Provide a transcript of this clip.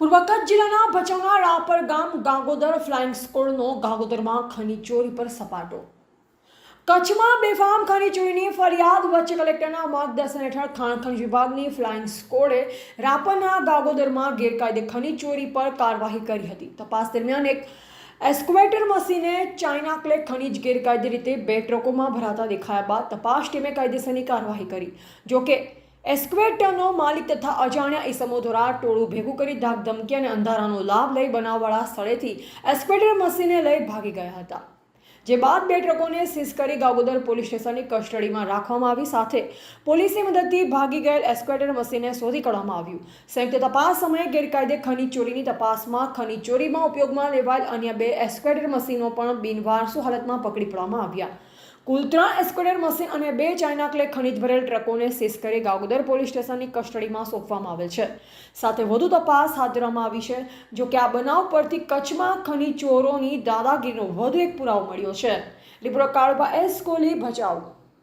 પૂર્વ કચ્છ જિલ્લાના ભચાઉના રાપર ગામ ગાંગોદર ફ્લાઇંગ સ્કોડનો ગાંગોદરમાં ખનીજ ચોરી પર સપાટો. કચ્છમાં બેફામ ખનીજ ચોરીની ફરિયાદ વચ્ચે કલેક્ટરના માર્ગદર્શન હેઠળ ખાણ વિભાગની ફ્લાઇંગ સ્કોડે રાપરના ગાગોદરમાં ગેરકાયદે ખનીજ ચોરી પર કાર્યવાહી કરી હતી. તપાસ દરમિયાન એક એસ્કવેટર મશીને ચાઇના ક્લે ખનીજ ગેરકાયદે રીતે બે ટ્રકોમાં ભરાતા દેખાયા બાદ તપાસ ટીમે કાયદેસરની કાર્યવાહી કરી. જોકે એસ્ક્વેટરનો માલિક તથા અજાણ્યા ઇસમો દ્વારા ટોળું ભેગું કરી ધાક ધમકી અને અંધારાનો લાભ લઈ બનાવવાળા સ્થળેથી એસ્ક્વેટર મશીને લઈ ભાગી ગયા હતા. જે બાદ બે ટ્રકોને સીઝ કરી ગાગોદર પોલીસ સ્ટેશનની કસ્ટડીમાં રાખવામાં આવી. સાથે પોલીસની મદદથી ભાગી ગયેલ એસ્ક્વેટર મશીનને શોધી કાઢવામાં આવ્યું. સંયુક્ત તપાસ સમયે ગેરકાયદે ખનીજ ચોરીની તપાસમાં ખનીજ ચોરીમાં ઉપયોગમાં લેવાયેલ અન્ય બે એસ્ક્વેટર મશીનો પણ બિનવારસુ હાલતમાં પકડી પાડવામાં આવ્યા. કુલ ત્રણ એસ્કોડર મશીન અને બે ચાઇના ક્લે ખનીજ ભરેલ ટ્રકોને સીઝ કરી ગાગોદર પોલીસ સ્ટેશનની કસ્ટડીમાં સોંપવામાં આવેલ છે. સાથે વધુ તપાસ હાથ ધરવામાં આવી છે, જો કે આ બનાવ પરથી કચ્છમાં ખનીજ ચોરોની દાદાગીરીનો વધુ એક પુરાવો મળ્યો છે. Report Kalubha S Kohli, Bhachau.